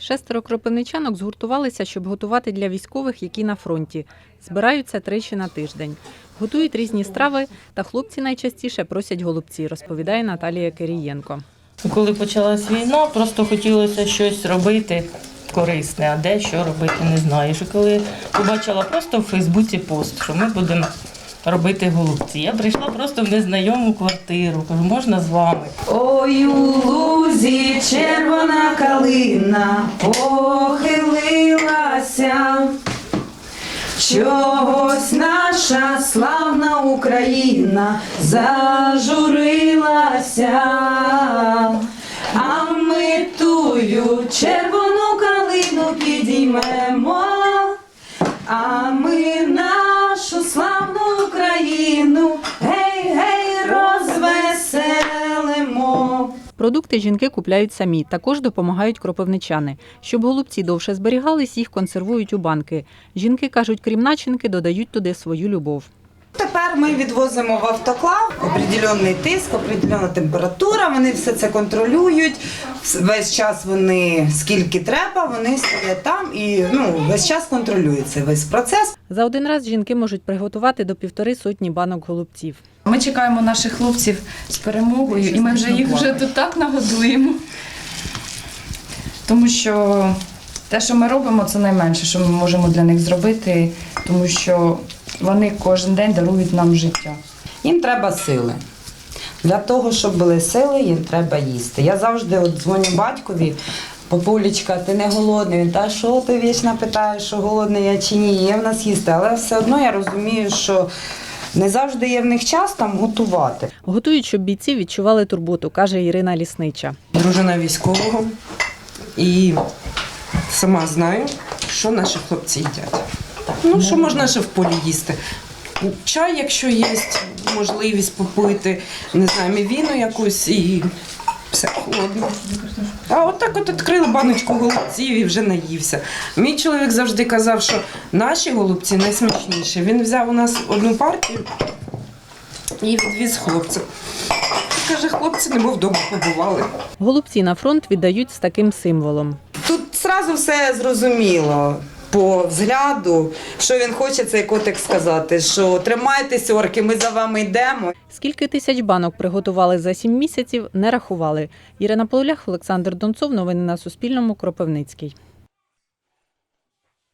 Шестеро кропивничанок згуртувалися, щоб готувати для військових, які на фронті. Збираються тричі на тиждень. Готують різні страви, та хлопці найчастіше просять голубці, розповідає Наталія Кирієнко. Коли почалась війна, просто хотілося щось робити корисне, а де що робити, не знаєш. І коли побачила просто в Фейсбуці пост, що ми будемо робити голубці. Я прийшла просто в незнайому квартиру. Кажу, можна з вами? Ой, у лузі червона калина похилилася. Чогось наша славна Україна зажурилася, а ми тую червону калину підіймемо, а Продукти жінки купляють самі, також допомагають кропивничани. Щоб голубці довше зберігались, їх консервують у банки. Жінки кажуть, крім начинки, додають туди свою любов. Тепер ми відвозимо в автоклав определенний тиск, определенна температура. Вони все це контролюють. Весь час вони скільки треба, вони стоять там і ну весь час контролюється весь процес. За один раз жінки можуть приготувати до півтори сотні банок голубців. Ми чекаємо наших хлопців з перемогою, і ми вже їх вже тут так нагодуємо. Тому що те, що ми робимо, це найменше, що ми можемо для них зробити, тому що вони кожен день дарують нам життя. Їм треба сили. Для того, щоб були сили, їм треба їсти. Я завжди от дзвоню батькові. Папулечка, ти не голодний. Він та що ти вічно питаєш, що голодний я чи ні, є в нас їсти. Але все одно я розумію, що не завжди є в них час там готувати. Готують, щоб бійці відчували турботу, каже Ірина Ліснича. дружина військового і сама знаю, що наші хлопці їдять. Ну, що можна ще в полі їсти? Чай, якщо є можливість попити, не знаю, мівіну якусь і все холодно. А отак от відкрили баночку голубців і вже наївся. Мій чоловік завжди казав, що наші голубці найсмачніші. Він взяв у нас одну партію і відвіз хлопцям. Каже, хлопці немов вдома побували. Голубці на фронт віддають з таким символом. Тут зразу все зрозуміло. По взгляду, що він хоче цей котик сказати, що тримайтесь, орки, ми за вами йдемо. Скільки тисяч банок приготували за сім місяців, не рахували. Ірина Полулях, Олександр Донцов. Новини на Суспільному. Кропивницький.